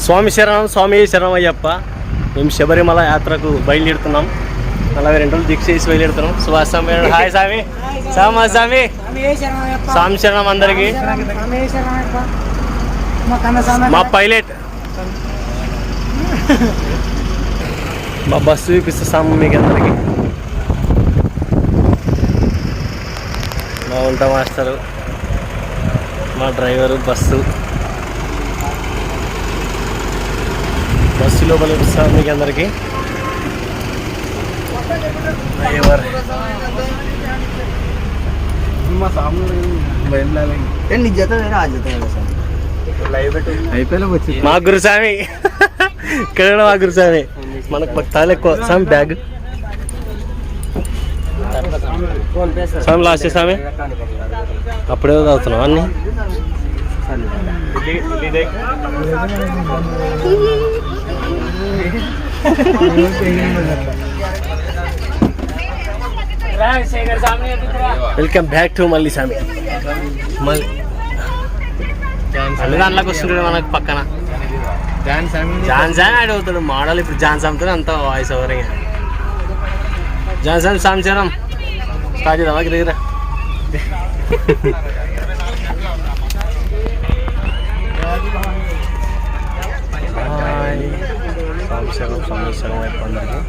స్వామి శరణం స్వామి శరణం అయ్యప్ప మేము శబరిమల యాత్రకు బయలుదేరుతున్నాం. నలభై రెండు రోజులు దీక్ష చేసి బయలుదేరుతున్నాం. సుభాష్ స్వామి హాయ్ స్వామి. సామా స్వామి. స్వామి శరణం అందరికి. మా పైలట్. మా బస్సు చూపిస్తాము మీకు అందరికి. మా వంట మాస్టరు. మా డ్రైవరు బస్సు. బస్సు లోపల చూపిస్తాను మీకు అందరికి. డ్రైవర్. నీ జత వేరే ఆ జత వేరే సార్. మా గురుస్వామి. ఇక్కడ కూడా మా గురుస్వామి. మనకు భక్తాలు ఎక్కువ స్వామి బ్యాగ్. స్వామి లాస్ట్ స్వామి అప్పుడే చదువుతున్నాం అన్ని? వెల్కమ్ బ్యాక్ టు మళ్ళీ స్వామి. మళ్ళీ. దాంట్లోకి వస్తుంటాడు మనకు పక్కన. జాన్సన్ అడుగుతాడు మోడల్ ఇప్పుడు జాన్సామ్తో అంత వాయిస్ ఓవరింగ్ జాన్సాన్ సాంచరం స్టార్ట్ చేద్దామా గిరిగిరా సాంశరం సంవత్సరం అందరికీ